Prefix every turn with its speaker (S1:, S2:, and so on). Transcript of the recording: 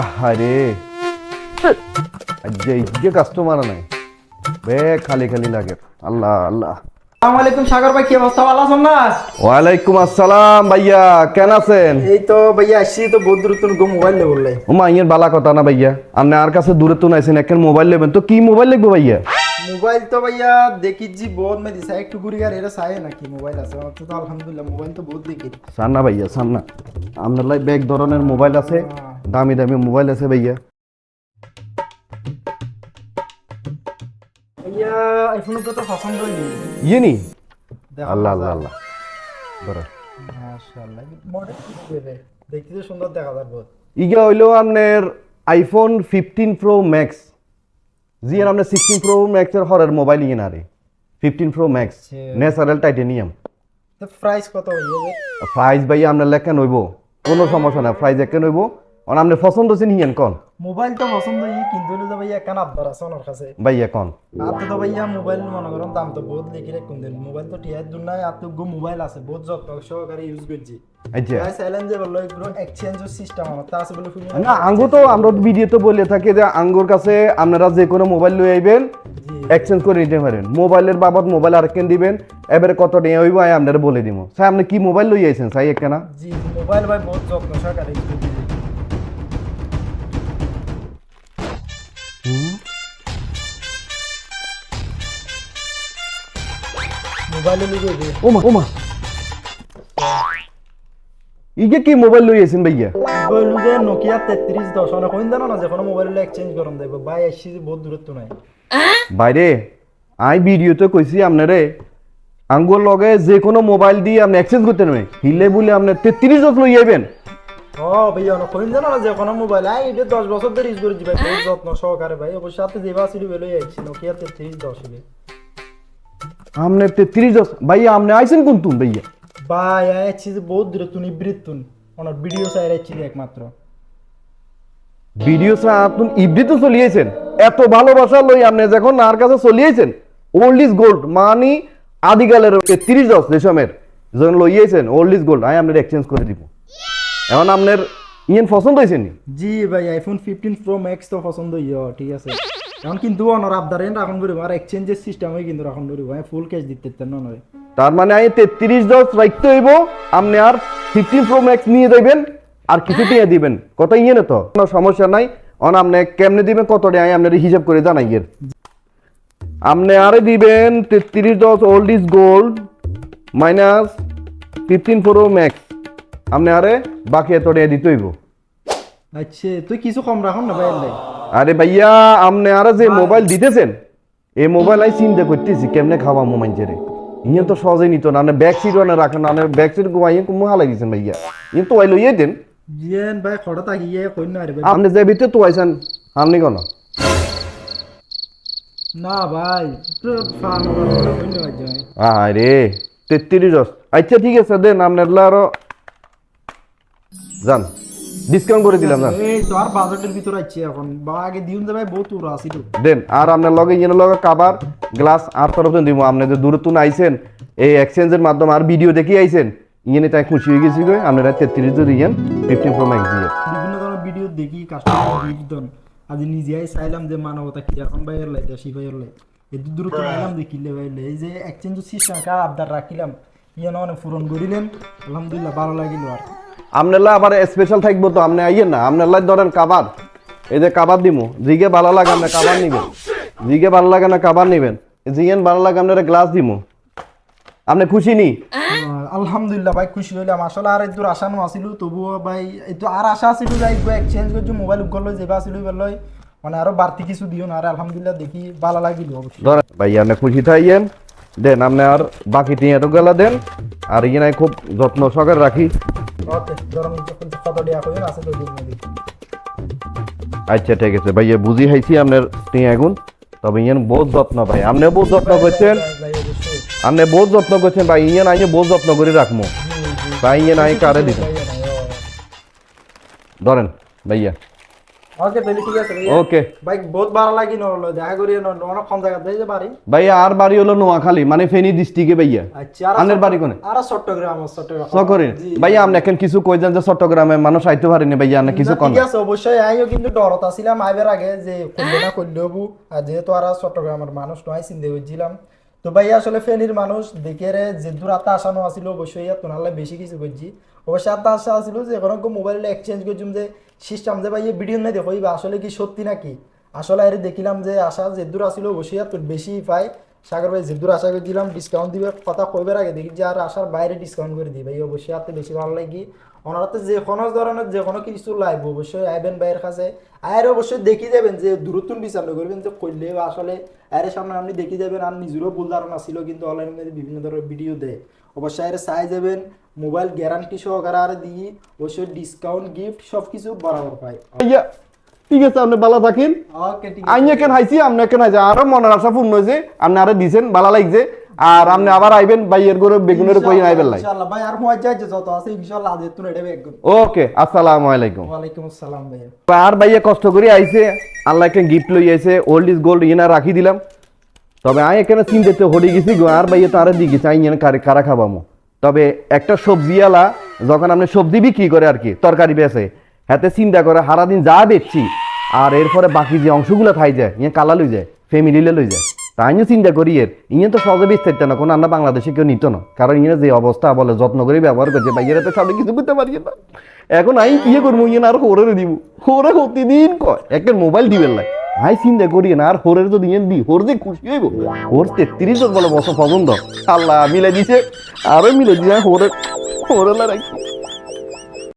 S1: আহারে। যে যে কাস্টমার নাই। বে খালি খালি লাগে। আল্লাহ আল্লাহ।
S2: আসসালামু আলাইকুম সাগর ভাই কি অবস্থা? ভালো আছেন না?
S1: ওয়ালাইকুম আসসালাম ভাইয়া। কেন আছেন?
S2: এই তো ভাইয়া আসছি তো গো মোবাইল লে বললে
S1: ওমা ইয়ের বালা কথা না ভাইয়া। আপনি আর কাছে দূরে তো নাইছেন এখন মোবাইল নেবেন। তো কি মোবাইল লাগবে ভাইয়া?
S2: মোবাইল তো ভাইয়া দেখি জি বহুত মে দিছে একটু ঘুরি আর এরা চাই নাকি মোবাইল আছে? আমার তো আলহামদুলিল্লাহ মোবাইল তো বহুত দেখি
S1: সান না ভাইয়া সান না আপনার লাই ব্যাগ ধরনের মোবাইল আছে দামি দামি মোবাইল আছে ভাইয়া।
S2: ভাইয়া আইফোন তো তো পছন্দ হয়নি।
S1: ইয়ে নি আল্লাহ আল্লাহ আল্লাহ। ধরো।
S2: মাশাআল্লাহ মডেল দেখতে সুন্দর দেখা বহুত।
S1: ইগা হইল আপনার আইফোন ফিফটিন প্রো ম্যাক্স জি আমরা সিক্সটিন প্রো ম্যাক্সের হরের মোবাইল ইয়ে না রে fifteen pro max. Natural titanium
S2: price কত হইবে?
S1: প্রাইস ভাই আমরা লেখা নইব কোনো সমস্যা না প্রাইস একে নইব। আর আপনার পছন্দ আছে নিয়েন কন?
S2: মোবাইল তো পছন্দ হই কিন্তু যে ভাইয়া কেন আবদার আছে ওনার কাছে।
S1: ভাইয়া কন?
S2: আর তো ভাইয়া মোবাইল মনে করেন দাম তো বহুত লিখি রাখুন দিন মোবাইল তো টিয়ার দূর নাই আর তো গো মোবাইল আছে বহুত যত্ন সহকারে ইউজ করছি।
S1: আচ্ছা
S2: চাইলেন যে বলল এগুলো এক্সচেঞ্জের সিস্টেম আমার তা আছে বলে
S1: না আঙ্গু তো আমরা ভিডিও তো বলে থাকি যে আঙ্গুর কাছে আপনারা যে কোনো মোবাইল লই আইবেন এক্সচেঞ্জ করে নিতে পারেন। মোবাইলের বাবদ মোবাইল আরেকখান দিবেন এবারে কত টাকা হইব আমি আপনারা বলে দিব স্যার আপনি কি মোবাইল লই আইছেন? সাই একখানা।
S2: জি মোবাইল ভাই বহুত যত্ন সহকারে
S1: ওমা ওমা ইগে কি মোবাইল লই আইছেন ভাইয়া
S2: বললু যে নোকিয়া তেত্রিশ দশ অনেক কইন জানো না যে কোনো মোবাইল এক্সচেঞ্জ করুন দেব ভাই আসছি বহুত দূরত্ব নাই
S1: বাইরে আই ভিডিওতে কইছি আপনারে আঙ্গুর লগে যে কোনো মোবাইল দিয়ে আপনি এক্সচেঞ্জ করতে নেবে হিলে বলে আপনি তেত্রিশ দশ লই আইবেন
S2: ও ভাই অনেক কইন জানো না যে কোনো মোবাইল আই এটা দশ বছর ধরে ইউজ করেছি ভাই বহুত যত্ন সহকারে ভাই অবশ্য সাথে যে বাসিল বেলই আইছি নোকিয়া তেত্রিশ দশ
S1: আপনি তেত্রিশ দশ ভাইয়া আপনি আইছেন কোন তুন ভাইয়া?
S2: ভাই আইছি যে বহুত দূরে তুন ইব্রিত তুন। ওনার ভিডিও চাই আইছি একমাত্র।
S1: ভিডিও সা আপনি ইবরিতে চলিয়েছেন এত ভালোবাসা লই আপনি যখন আর কাছে চলিয়েছেন ওল্ড ইজ গোল্ড মানি আদিকালের তেত্রিশ দশ দেশমের যখন লইয়েছেন ওল্ড ইজ গোল্ড আমি আপনার এক্সচেঞ্জ করে দিব। এখন আপনার ইয়েন পছন্দ হয়েছে নি?
S2: জি ভাই আইফোন ফিফটিন প্রো ম্যাক্স তো পছন্দ ইয় ঠিক আছে। এখন কিন্তু অনর আবদারেন রাখন করিব আর এক্সচেঞ্জের সিস্টেম হয় কিন্তু রাখন করিব আমি ফুল ক্যাশ দিতে তেন
S1: তার মানে আমি তেত্রিশ দশ রাখতে হইব। আপনি আর ফিফটিন প্রো ম্যাক্স নিয়ে যাবেন আর কিছু টিয়া দিবেন। কত ইয়ে না তো? কোনো সমস্যা নাই। অন আপনি কেমনে দিবেন কত টাকা আমি আপনার হিসাব করে জানাই এর। আপনি আরে দিবেন তেত্রিশ দশ old is gold minus fifteen pro max আপনি আরে বাকি এত টাকা দিতে হইব।
S2: আচ্ছা তুই কিছু কম রাখন না ভাই
S1: আরে ভাইয়া আপনি আরে যে মোবাইল দিতেছেন এই মোবাইল আই চিন্তা করতেছি কেমনে খাওয়া মোমাইন রে? ইয়ে তো সহজে নিত না ব্যাক সিট না রাখেন না ব্যাক সিট ঘুমাইয়ে কুমু হালাই দিয়েছেন ভাইয়া। ইয়ে তো আইলো ইয়ে দেন।
S2: জিয়েন ভাই খড়া তাকিয়ে কই না রে ভাই।
S1: আপনি যে ভিতরে তো আইছেন আপনি কেন?
S2: না ভাই তো ফান
S1: আরে তেত্রিশ আচ্ছা ঠিক আছে দেন আপনার আরও। যান। ডিসকাউন্ট করে দিলাম
S2: এই তো আর বাজেটের ভিতর আইছে এখন। বা আগে দিউন দে ভাই বহুত উড়া আছিল
S1: দেন আর আপনার লগে ইয়ের লগে কাবার গ্লাস আর তরফ দিব আপনি যে আইছেন এই এক্সচেঞ্জের মাধ্যমে আর ভিডিও দেখি আইছেন ইয়েনে তাই খুশি হয়ে গেছি গো। আপনারা তেত্রিশ যদি ইয়েন ফিফটিন প্রো ম্যাক্স দিয়ে।
S2: বিভিন্ন ধরনের ভিডিও দেখি কাস্টমার রিভিউ আজ নিজেই চাইলাম যে মানবতা কি এখন ভাইয়ের লাই দেশি ভাইয়ের লাই এই দূর তো আইলাম দেখিলে ভাইলে এই যে এক্সচেঞ্জ সিস্টেম কার আবদার রাখিলাম ইয়ান অনেক পূরণ করিলেন। আলহামদুলিল্লাহ ভালো লাগিল আর।
S1: আপনার লাই আবার স্পেশাল থাকব তো আপনি আইয়েন না আপনার লাই ধরেন কাবার এই যে কাবার দিমু জিগে ভালো লাগে আপনি কাবার নিবেন। জিগে ভালো লাগে না কাবার নিবেন। জিগেন ভালো লাগে আপনারা গ্লাস দিমু। আপনি খুশি নি?
S2: আলহামদুলিল্লাহ ভাই খুশি হইলাম। আসলে আর একটু আশা নো আছিল তবুও ভাই একটু আর আশা আছিল যে একটু এক্সচেঞ্জ করছি মোবাইল উগল যেবা আছিল বেলয় মানে আরও বাড়তি কিছু দিও না। আর আলহামদুলিল্লাহ দেখি ভালো লাগিল
S1: ভাই আপনি খুশি থাইয়েন। দেন আপনি আর বাকি টিয়াটু গেলা দেন। আর ইয়ে খুব যত্ন সহকারে রাখি।
S2: ওকে কত আছে তো
S1: আচ্ছা ঠিক আছে। ভাইয়া বুঝি হাইছি আপনার টিয়া আগুন তবে ইয়ান বহুত যত্ন ভাই। আপনি বহুত যত্ন করছেন। আপনি বহুত যত্ন করছেন ভাই। ইয়ান আইনে বহুত যত্ন করে রাখব ভাই ইয়ান আই কারে দিতে ধরেন ভাইয়া।
S2: ওকে তাহলে ঠিক আছে
S1: ওকে
S2: ভাই বহুত ভালো লাগি নরলো দেখা করি অনেক কম জায়গা দিয়ে বাড়ি?
S1: ভাইয়া আর বাড়ি হলো নোয়াখালী মানে ফেনী ডিস্ট্রিক্টে ভাইয়া।
S2: আচ্ছা
S1: আনের বাড়ি কোনে?
S2: আর চট্টগ্রাম চট্টগ্রাম।
S1: সকরিন ভাইয়া আপনি এখন কিছু কই যান যে চট্টগ্রামে মানুষ আইতে ভাইয়া কিছু
S2: ঠিক আছে অবশ্যই কিন্তু ডরত আছিলাম আইবার আগে যে না আর যেহেতু আর চট্টগ্রামের মানুষ নয় চিন্তা করছিলাম তো ভাই আসলে ফেনীর মানুষ দেখে রে যে আত্মা আসানো আসিল অবশ্যই তোনালে বেশি কিছু করছি অবশ্যই আত্মা আসা আসিল যে, এখন মোবাইল এক্সচেঞ্জ করছিলাম যে সিস্টেম যে ভাই ভিডিও নাই দেখো আসলে কি সত্যি নাকি? আসলে আর দেখিলাম যে, আশা যে দূর আসিল অবশ্যই তোর বেশি পাই সাগর ভাই যে দূর আশা করে দিলাম ডিসকাউন্ট দিবে। কথা কইবার আগে দেখি যে আর আসার বাইরে ডিসকাউন্ট করে দিই ভাই অবশ্যই আর তো বেশি ভালো লাগি ওনারাতে যে কোনো ধরনের যে কোনো কিছু লাইভ অবশ্যই আইবেন ভাইয়ের কাছে। আয়ের অবশ্যই দেখি যাবেন যে দূরত্ব বিচার করবেন যে করলে আসলে আয়ের সামনে আপনি দেখি যাবেন, আর নিজেরও ভুল ধারণা ছিল কিন্তু অনলাইনের মধ্যে বিভিন্ন ধরনের ভিডিও দেয়। অবশ্যই আয়ের চাই যাবেন মোবাইল গ্যারান্টি সহকারে আর দিই, অবশ্যই ডিসকাউন্ট গিফট সব কিছু বরাবর পাই।
S1: ঠিক আছে আপনি ভালো থাকেন। আইন কেন হাইছি আপনি কেন হাইছে? আরও মনের আশা পূর্ণ হয়েছে আপনি আরও দিছেন ভালো লাগছে। আর আপনি আবার আইবেন ভাইয়ের করে বেগুনের কই আইবেন লাই।
S2: ইনশাআল্লাহ ভাই আর মজা আছে যত আছে ইনশাআল্লাহ আজ তুমি এটা একদম
S1: ওকে আসসালামু আলাইকুম।
S2: ওয়ালাইকুম আসসালাম ভাইয়া
S1: আর ভাইয়া কষ্ট করে আইছে আল্লাহকে গিফট লই আইছে ওল্ড ইজ গোল্ড ইনা রাখি দিলাম। তবে আই এখানে চিনতে হড়ে গেছি গো আর ভাইয়া তো আরে দিকে চাই এনে কারে কারা খাবামো? তবে একটা সবজিওয়ালা যখন আপনি সবজি বিক্রি করে আর কি তরকারি বেচে হাতে চিন্তা করে সারাদিন যা দেখছি, আর এরপরে বাকি যে অংশগুলো খাই যায় ইয়ে কালা লই যায় ফ্যামিলিলে লই যায়। তাই আমি চিন্তা করি এর ইয়ে তো সহজে বেচতে না, কোনো আমরা বাংলাদেশে কেউ নিত না। কারণ ইয়ে যে অবস্থা বলে, যত্ন করে ব্যবহার করছে ভাইয়েরা তো সামনে কিছু করতে পারি না। এখন আই কি করব ইয়ে আর হোরে দিব। হোরে প্রতিদিন কয়, একটা মোবাইল দিবেন লাই আই চিন্তা করি না, আর হোরের যদি ইয়ে দি হোর যে খুশি হইব। হোর তেত্রিশ বলে বছর পছন্দ আল্লাহ, মিলে দিছে, আরও মিলে দিছে, হোরে হোরে রাখি